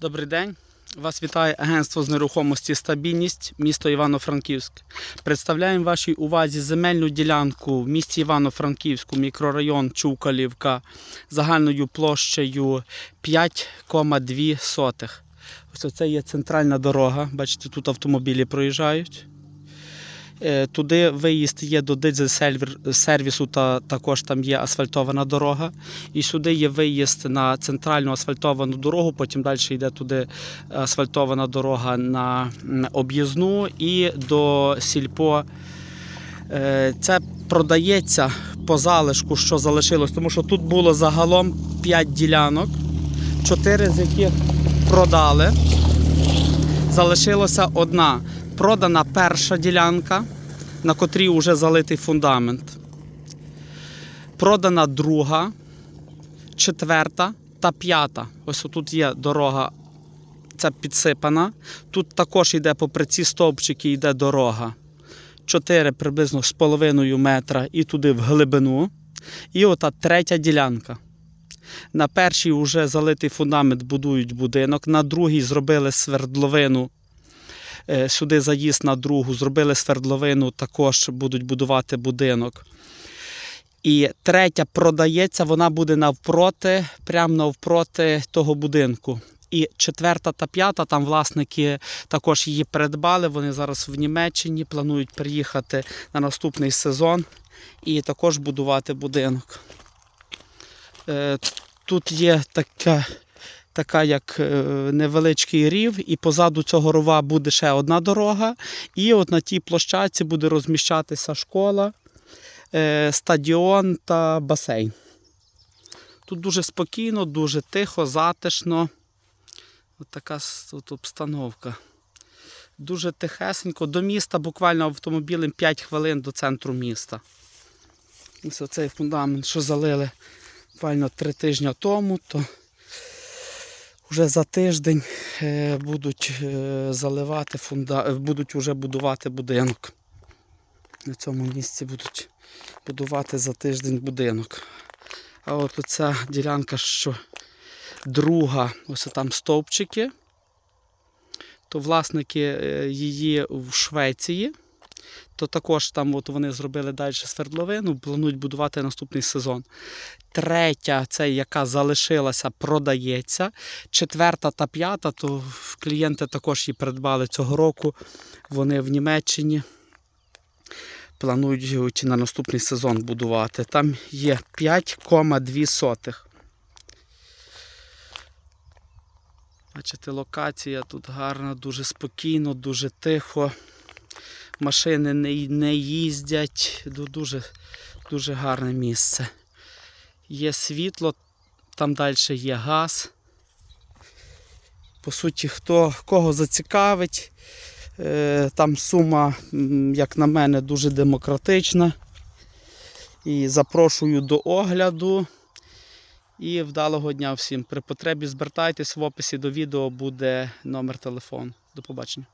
Добрий день. Вас вітає агентство з нерухомості Стабільність, місто Івано-Франківськ. Представляємо вашій увазі земельну ділянку в місті Івано-Франківську, мікрорайон Чукалівка, загальною площею 5,2 сотих. Ось це є центральна дорога. Бачите, тут автомобілі проїжджають. Е, Туди виїзд є до дизель-сервісу, та також там є асфальтована дорога. І сюди є виїзд на центральну асфальтовану дорогу, потім далі йде туди асфальтована дорога на об'їзну і до сільпо. Е, Це продається по залишку, що залишилось, тому що тут було загалом 5 ділянок, 4 з яких продали. Залишилася одна. Продана перша ділянка, на котрій вже залитий фундамент. Продана друга, четверта та п'ята. Ось тут є дорога, ця підсипана. Тут також йде попри ці стовпчики йде дорога. 4 приблизно з половиною метра і туди в глибину. І ота третя ділянка. На першій вже залитий фундамент будують будинок, на другій зробили свердловину. Е, Сюди заїзд на другу, зробили свердловину, також будуть будувати будинок. І третя продається, вона буде навпроти, прямо навпроти того будинку. І четверта та п'ята, там власники також її придбали. Вони зараз в Німеччині планують приїхати на наступний сезон і також будувати будинок. Е, Тут є така, така як е, невеличкий рів, і позаду цього рова буде ще одна дорога. І от на тій площадці буде розміщатися школа, е, стадіон та басейн. Тут дуже спокійно, дуже тихо, затишно. От така тут обстановка. Дуже тихесенько. До міста буквально автомобілем 5 хвилин до центру міста. Ось оцей фундамент, що залили буквально 3 тижні тому, то вже за тиждень е, будуть е, заливати фунда... е, будуть вже будувати будинок. На цьому місці будуть будувати за тиждень будинок. А от оця ділянка, що друга, ось там стовпчики, то власники її в Швеції. То також там от вони зробили далі свердловину, планують будувати наступний сезон. Третя, це яка залишилася, продається. Четверта та п'ята, то клієнти також її придбали цього року. Вони в Німеччині планують на наступний сезон будувати. Там є 5,2 сотих. Бачите, локація тут гарна, дуже спокійно, дуже тихо. Машини не, не їздять. Дуже, дуже гарне місце. Є світло, там далі є газ. По суті, хто кого зацікавить, е, там сума, як на мене, дуже демократична. І запрошую до огляду. І вдалого дня всім. При потребі звертайтесь в описі до відео буде номер телефону. До побачення.